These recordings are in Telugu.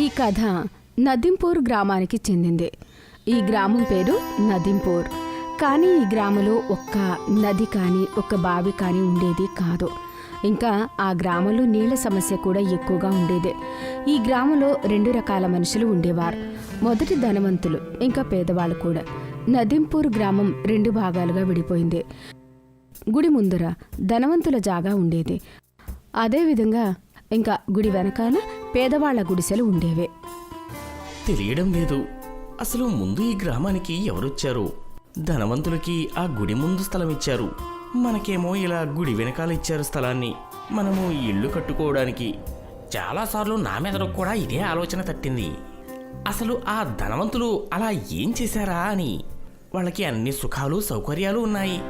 ఈ కథ నదింపూర్ గ్రామానికి చెందింది. ఈ గ్రామం పేరు నదింపూర్. కానీ ఈ గ్రామంలో ఒక్క నది కానీ ఒక్క బావి కానీ ఉండేది కాదు. ఇంకా ఆ గ్రామంలో నీళ్ళ సమస్య కూడా ఎక్కువగా ఉండేది. ఈ గ్రామంలో రెండు రకాల మనుషులు ఉండేవారు. మొదటి ధనవంతులు ఇంకా పేదవాళ్ళు కూడా. నదింపూర్ గ్రామం రెండు భాగాలుగా విడిపోయింది. గుడి ముందర ధనవంతుల జాగా ఉండేది. అదేవిధంగా ఇంకా గుడి వెనకాల పేదవాళ్ళ గుడిసెలు ఉండేవే. తెలియడం లేదు. అసలు ముందు ఈ గ్రామానికి ఎవరొచ్చారు? ధనవంతులకి ఆ గుడి ముందు స్థలం ఇచ్చారు మనకేమో ఇలా గుడి వెనకాల ఇచ్చారు స్థలాన్ని. మనము ఇల్లు కట్టుకోవడానికి. చాలాసార్లు నా మీద కూడా ఇదే ఆలోచన తట్టింది. అసలు ఆ ధనవంతులు అలా ఏం చేశారా అని. వాళ్ళకి అన్ని సుఖాలు సౌకర్యాలు ఉన్నాయి.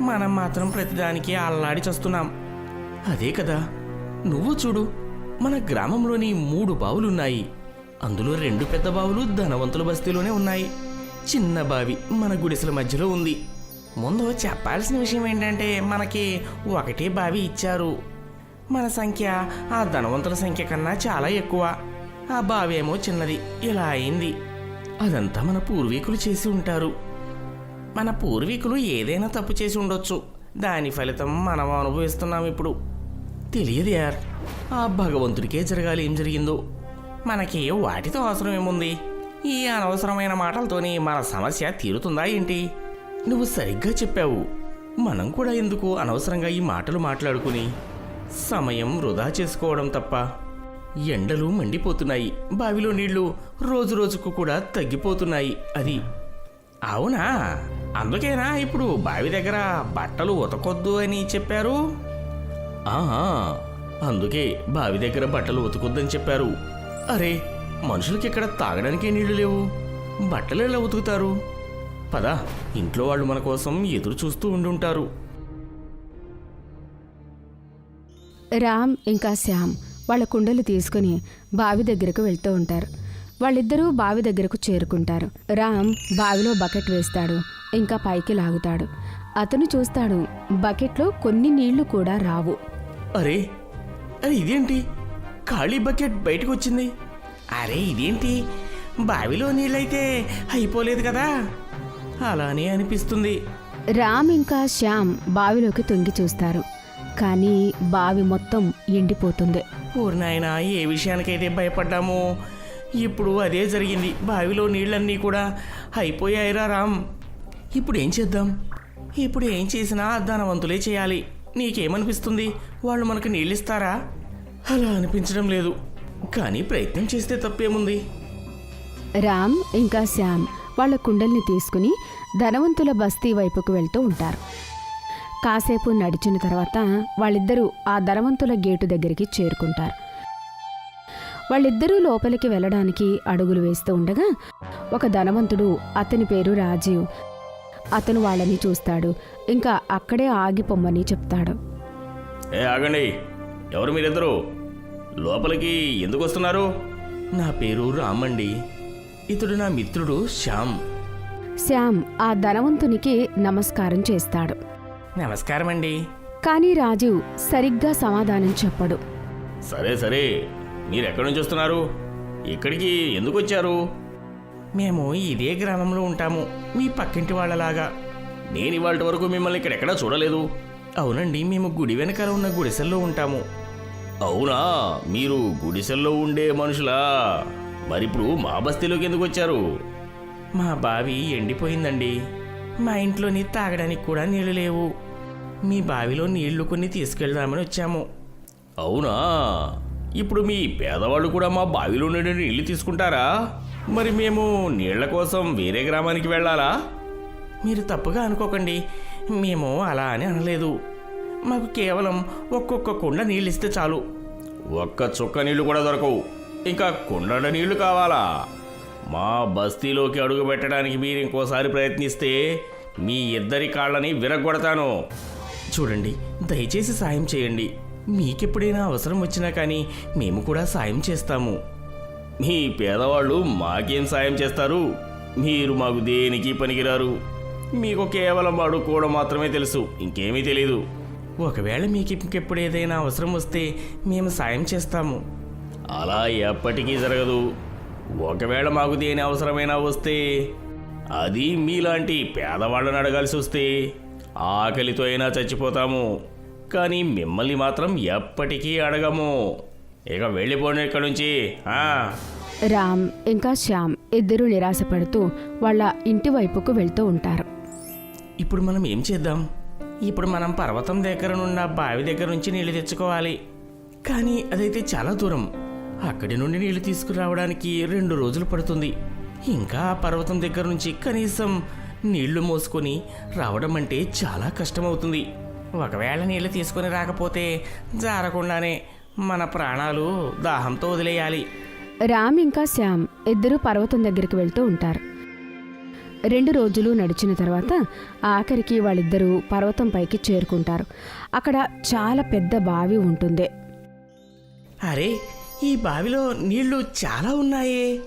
మనం మాత్రం ప్రతిదానికి అల్లాడి చేస్తున్నాం. అదే కదా. నువ్వు చూడు. మన గ్రామంలోని మూడు బావులున్నాయి. అందులో రెండు పెద్ద బావులు ధనవంతుల బస్తీలోనే ఉన్నాయి. చిన్న బావి మన గుడిసెల మధ్యలో ఉంది. ముందు చెప్పాల్సిన విషయం ఏంటంటే మనకి ఒకటే బావి ఇచ్చారు. మన సంఖ్య ఆ ధనవంతుల సంఖ్య కన్నా చాలా ఎక్కువ. ఆ బావి ఏమో చిన్నది ఇలా అయింది. అదంతా మన పూర్వీకులు చేసి ఉంటారు. మన పూర్వీకులు ఏదైనా తప్పు చేసి ఉండొచ్చు. దాని ఫలితం మనం అనుభవిస్తున్నాం ఇప్పుడు. తెలియదు యార్. ఆ భగవంతుడికే జరగాలి ఏం జరిగిందో. మనకి వాటితో అవసరం ఏముంది ఈ అనవసరమైన మాటలతోని మన సమస్య తీరుతుందా ఏంటి? నువ్వు సరిగ్గా చెప్పావు. మనం కూడా ఎందుకు అనవసరంగా ఈ మాటలు మాట్లాడుకుని సమయం వృధా చేసుకోవడం తప్ప? ఎండలు మండిపోతున్నాయి. బావిలో నీళ్ళు రోజు రోజుకు కూడా తగ్గిపోతున్నాయి. అది అవునా? అందుకేనా ఇప్పుడు బావి దగ్గర బట్టలు ఉతకొద్దు అని చెప్పారు? అందుకే బావి దగ్గర బట్టలు ఉతుకొద్దని చెప్పారు. అరే మనుషులకి ఇక్కడ తాగడానికే నీళ్ళు లేవు? బట్టలు ఎలా ఉతుకుతారు? పద ఇంట్లో వాళ్ళు మన కోసం ఎదురు చూస్తూ ఉండుంటారు. రామ్ ఇంకా శ్యామ్ వాళ్ళ కుండలు తీసుకుని బావి దగ్గరకు వెళ్తూ ఉంటారు. వాళ్ళిద్దరూ బావి దగ్గరకు చేరుకుంటారు. రామ్ బావిలో బకెట్ వేస్తాడు ఇంకా పైకి లాగుతాడు. అతను చూస్తాడు బకెట్లో కొన్ని నీళ్ళు కూడా రావు. అరే అరే ఇదేంటి? ఖాళీ బకెట్ బయటకు వచ్చింది అరే ఇదేంటి? బావిలో నీళ్ళైతే అయిపోలేదు కదా? అలానే అనిపిస్తుంది. రామ్ ఇంకా శ్యామ్ బావిలోకి తొంగి చూస్తారు. కానీ బావి మొత్తం ఎండిపోతుంది. ఊరి నాయన ఏ విషయానికైతే భయపడ్డామో? ఇప్పుడు అదే జరిగింది. బావిలో నీళ్ళన్నీ కూడా అయిపోయాయిరా రామ్. ఇప్పుడు ఏం చేద్దాం? ఇప్పుడు ఏం చేసినా ధనవంతులే చేయాలి. నీకేమనిపిస్తుంది? వాళ్ళు మనకు నీళ్ళిస్తారా? అలా అనిపించడం లేదు. కానీ ప్రయత్నం చేస్తే తప్పేముంది? రామ్ ఇంకా శ్యామ్ వాళ్ళ కుండల్ని తీసుకుని ధనవంతుల బస్తీ వైపుకు వెళ్తూ ఉంటారు. కాసేపు నడిచిన తర్వాత వాళ్ళిద్దరూ ఆ ధనవంతుల గేటు దగ్గరికి చేరుకుంటారు. వాళ్ళిద్దరూ లోపలికి వెళ్ళడానికి అడుగులు వేస్తూ ఉండగా ఒక ధనవంతుడు అతని పేరు రాజీవ్ అతను వాళ్ళని చూస్తాడు. ఇంకా అక్కడే ఆగిపోమ్మని చెప్తాడు. ఏ ఆగండి. ఎవరు మీరిద్దరు? లోపలికి ఎందుకు వస్తున్నారు? నా పేరు రామండి. ఇతడు నా మిత్రుడు శ్యామ్. శ్యామ్ ఆ ధనవంతునికి నమస్కారం చేస్తాడు. నమస్కారం అండి కానీ రాజీవ్ సరిగ్గా సమాధానం చెప్పడు. సరే సరే. మీరు ఎక్కడి నుంచి వస్తున్నారు? ఇక్కడికి ఎందుకు వచ్చారు? మేము ఇదే గ్రామంలో ఉంటాము మీ పక్కింటి వాళ్ళలాగా. నేను ఇవాళ వరకు మిమ్మల్ని ఇక్కడెక్కడా చూడలేదు. అవునండి మేము గుడి వెనకాల ఉన్న గుడిసెల్లో ఉంటాము. అవునా? మీరు గుడిసెల్లో ఉండే మనుషులా? మరిప్పుడు మా బస్తీలోకి ఎందుకు వచ్చారు? మా బావి ఎండిపోయిందండి. మా ఇంట్లోని తాగడానికి కూడా నీళ్ళు లేవు. మీ బావిలో నీళ్ళు కొన్ని తీసుకెళ్దామని వచ్చాము. అవునా? ఇప్పుడు మీ పేదవాళ్ళు కూడా మా బావిలో నీళ్ళు తీసుకుంటారా? మరి మేము నీళ్ళ కోసం వేరే గ్రామానికి వెళ్ళాలా? మీరు తప్పుగా అనుకోకండి. మేము అలా అని అనలేదు. మాకు కేవలం ఒక్కొక్క కుండ నీళ్ళు ఇస్తే చాలు. ఒక్క చుక్క నీళ్ళు కూడా దొరకవు. ఇంకా కుండ నీళ్ళు కావాలా? మా బస్తీలోకి అడుగు పెట్టడానికి మీరు ఇంకోసారి ప్రయత్నిస్తే మీ ఇద్దరి కాళ్ళని విరగొడతాను చూడండి దయచేసి సాయం చేయండి. మీకెప్పుడైనా అవసరం వచ్చినా కానీ మేము కూడా సాయం చేస్తాము. మీ పేదవాళ్ళు మాకేం సాయం చేస్తారు? మీరు మాకు దేనికి పనికిరారు? మీకు కేవలం అడుక్కోవడం మాత్రమే తెలుసు. ఇంకేమీ తెలీదు. ఒకవేళ మీకు ఇంకెప్పుడు ఏదైనా అవసరం వస్తే మేము సాయం చేస్తాము. అలా ఎప్పటికీ జరగదు. ఒకవేళ మాకు దేని అవసరమైనా వస్తే అది మీలాంటి పేదవాళ్ళని అడగాల్సి వస్తే ఆకలితో అయినా చచ్చిపోతాము. కానీ మిమ్మల్ని మాత్రం ఎప్పటికీ అడగము. ఇక వెళ్ళిపోండి ఇక్కడి నుంచి. ఆ. రామ్ ఇంకా శ్యామ్ ఇద్దరూ నిరాశపడుతూ వాళ్ళ ఇంటి వైపుకు వెళ్తూ ఉంటారు. ఇప్పుడు మనం ఏం చేద్దాం? ఇప్పుడు మనం పర్వతం దగ్గర నుండి ఆ బావి దగ్గర నుంచి నీళ్ళు తెచ్చుకోవాలి. కానీ అదైతే చాలా దూరం. అక్కడి నుండి నీళ్ళు తీసుకురావడానికి రెండు రోజులు పడుతుంది. ఇంకా ఆ పర్వతం దగ్గర నుంచి కనీసం నీళ్ళు మోసుకొని రావడం అంటే చాలా కష్టమవుతుంది. ఒకవేళ నీళ్ళు తీసుకొని రాకపోతే జారకుండానే మన ప్రాణాలు దాహంతో వదిలేయాలి. రామ్ ఇంకా శ్యామ్ ఇద్దరూ పర్వతం దగ్గరికి వెళ్తూ ఉంటారు. రెండు రోజులు నడిచిన తర్వాత ఆఖరికి వాళ్ళిద్దరూ పర్వతం పైకి చేరుకుంటారు. అక్కడ చాలా పెద్ద బావి ఉంటుంది. అరే ఈ బావిలో నీళ్ళు చాలా ఉన్నాయే.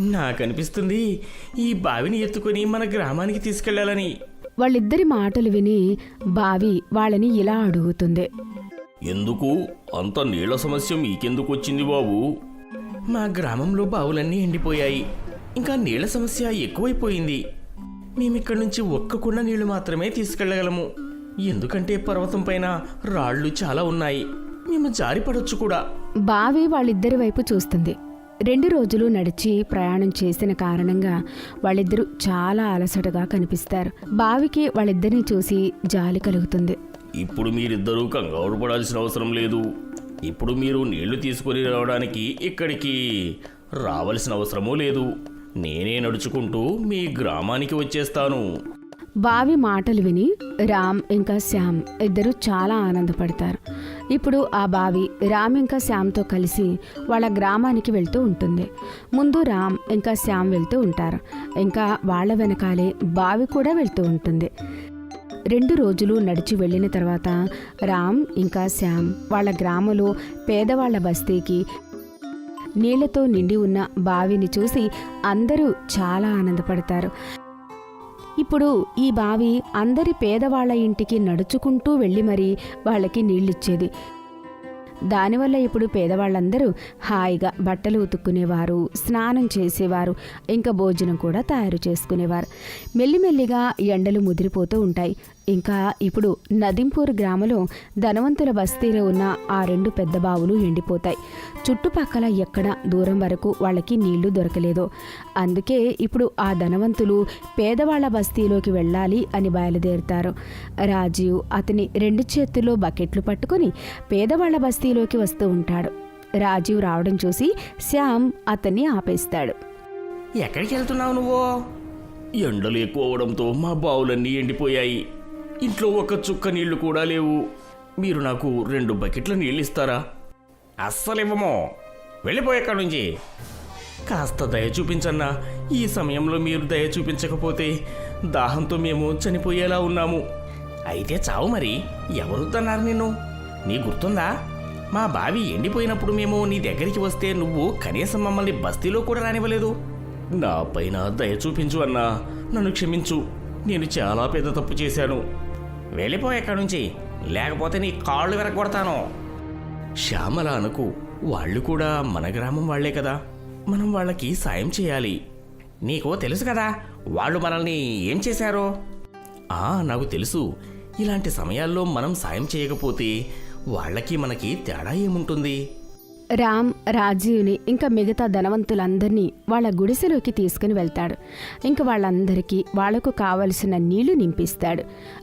నాకనిపిస్తుంది ఈ బావిని ఎత్తుకొని మన గ్రామానికి తీసుకెళ్ళాలని. వాళ్ళిద్దరి మాటలు విని బావి వాళ్ళని ఇలా అడుగుతుంది. ఎందుకు? అంత నీళ్ళ సమస్య మీకెందుకు వచ్చింది బాబు? మా గ్రామంలో బావులన్నీ ఎండిపోయాయి. ఇంకా నీళ్ళ సమస్య ఎక్కువైపోయింది. మేమిక్కడి నుంచి ఒక్క కుండ నీళ్ళు మాత్రమే తీసుకెళ్ళగలము ఎందుకంటే పర్వతం పైన రాళ్ళు చాలా ఉన్నాయి. మేము జారిపడొచ్చు కూడా. బావి వాళ్ళిద్దరి వైపు చూస్తుంది. రెండు రోజులు నడిచి ప్రయాణం చేసిన కారణంగా వాళ్ళిద్దరూ చాలా అలసటగా కనిపిస్తారు. బావికి వాళ్ళిద్దరిని చూసి జాలి కలుగుతుంది. ఇప్పుడు మీరిద్దరూ కంగారు పడాల్సిన అవసరం లేదు. ఇప్పుడు మీరు నీళ్ళు తీసుకొని రావడానికి ఇక్కడికి రావాల్సిన అవసరమూ లేదు. నేనే నడుచుకుంటూ మీ గ్రామానికి వచ్చేస్తాను. బావి మాటలు విని రామ్ ఇంకా శ్యామ్ ఇద్దరు చాలా ఆనందపడతారు. ఇప్పుడు ఆ బావి రామ్ ఇంకా శ్యామ్తో కలిసి వాళ్ళ గ్రామానికి వెళ్తూ ఉంటుంది. ముందు రామ్ ఇంకా శ్యామ్ వెళ్తూ ఉంటారు. ఇంకా వాళ్ళ వెనకాలే బావి కూడా వెళ్తూ ఉంటుంది. రెండు రోజులు నడిచి వెళ్ళిన తర్వాత రామ్ ఇంకా శ్యామ్ వాళ్ళ గ్రామంలో పేదవాళ్ళ బస్తీకి నీళ్ళతో నిండి ఉన్న బావిని చూసి అందరూ చాలా ఆనందపడతారు. ఇప్పుడు ఈ బావి అందరి పేదవాళ్ళ ఇంటికి నడుచుకుంటూ వెళ్ళి మరీ వాళ్ళకి నీళ్ళిచ్చేది. దానివల్ల ఇప్పుడు పేదవాళ్ళందరూ హాయిగా బట్టలు ఉతుక్కునేవారు స్నానం చేసేవారు ఇంకా భోజనం కూడా తయారు చేసుకునేవారు. మెల్లిమెల్లిగా ఎండలు ముదిరిపోతూ ఉంటాయి. ఇంకా ఇప్పుడు నదింపూర్ గ్రామంలో ధనవంతుల బస్తీలో ఉన్న ఆ రెండు పెద్ద బావులు ఎండిపోతాయి. చుట్టుపక్కల ఎక్కడ దూరం వరకు వాళ్ళకి నీళ్ళు దొరకలేదు. అందుకే ఇప్పుడు ఆ ధనవంతులు పేదవాళ్ళ బస్తీలోకి వెళ్ళాలి అని బయలుదేరుతారు. రాజీవ్ అతని రెండు చేతుల్లో బకెట్లు పట్టుకుని పేదవాళ్ళ బస్తీలోకి వస్తూ ఉంటాడు. రాజీవ్ రావడం చూసి శ్యామ్ అతన్ని ఆపేస్తాడు. ఎక్కడికి వెళ్తున్నావు నువ్వు? ఎండలు ఎక్కువ అవడంతో మా బావులన్నీ ఎండిపోయాయి. ఇంట్లో ఒక చుక్క నీళ్ళు కూడా లేవు. మీరు నాకు రెండు బకెట్ల నీళ్ళు ఇస్తారా అస్సలు ఇవ్వము వెళ్ళిపోయేక్కడి నుంచి? కాస్త దయ చూపించన్నా. ఈ సమయంలో మీరు దయ చూపించకపోతే దాహంతో మేము చనిపోయేలా ఉన్నాము. అయితే చావు మరి. ఎవరుద్దన్నారు నిన్ను? నీ గుర్తుందా? మా బావి ఎండిపోయినప్పుడు మేము నీ దగ్గరికి వస్తే నువ్వు కనీసం మమ్మల్ని బస్తీలో కూడా రానివ్వలేదు. నా పైన దయ చూపించు అన్నా. నన్ను క్షమించు. నేను చాలా పెద్ద తప్పు చేశాను. వెళ్ళిపో ఎక్కడి నుంచి. లేకపోతే నీ కాళ్ళు విరగొడతాను శ్యామల అనుకు వాళ్ళు కూడా మన గ్రామం వాళ్ళే కదా. మనం వాళ్ళకి సాయం చేయాలి. నీకు తెలుసు కదా వాళ్ళు మనల్ని ఏం చేశారో? ఆ నాకు తెలుసు. ఇలాంటి సమయాల్లో మనం సాయం చేయకపోతే వాళ్ళకి మనకి తేడా ఏముంటుంది? రామ్ రాజీవ్ని ఇంకా మిగతా ధనవంతులందరినీ వాళ్ళ గుడిసెలోకి తీసుకుని వెళ్తాడు. ఇంకా వాళ్ళందరికీ వాళ్ళకు కావలసిన నీళ్ళు నింపిస్తాడు.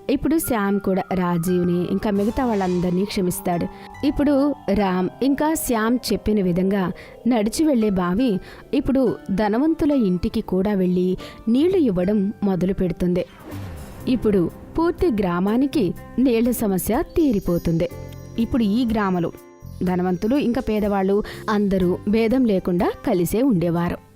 ఇప్పుడు శ్యామ్ కూడా రాజీవ్ని ఇంకా మిగతా వాళ్ళందరినీ క్షమిస్తాడు. ఇప్పుడు రామ్ ఇంకా శ్యామ్ చెప్పిన విధంగా నడిచి వెళ్ళే బావి ఇప్పుడు ధనవంతుల ఇంటికి కూడా వెళ్ళి నీళ్ళు ఇవ్వడం మొదలు పెడుతుంది. ఇప్పుడు పూర్తి గ్రామానికి నీళ్ళ సమస్య తీరిపోతుంది. ఇప్పుడు ఈ గ్రామంలో ధనవంతులు ఇంకా పేదవాళ్ళు అందరూ భేదం లేకుండా కలిసే ఉండేవారు.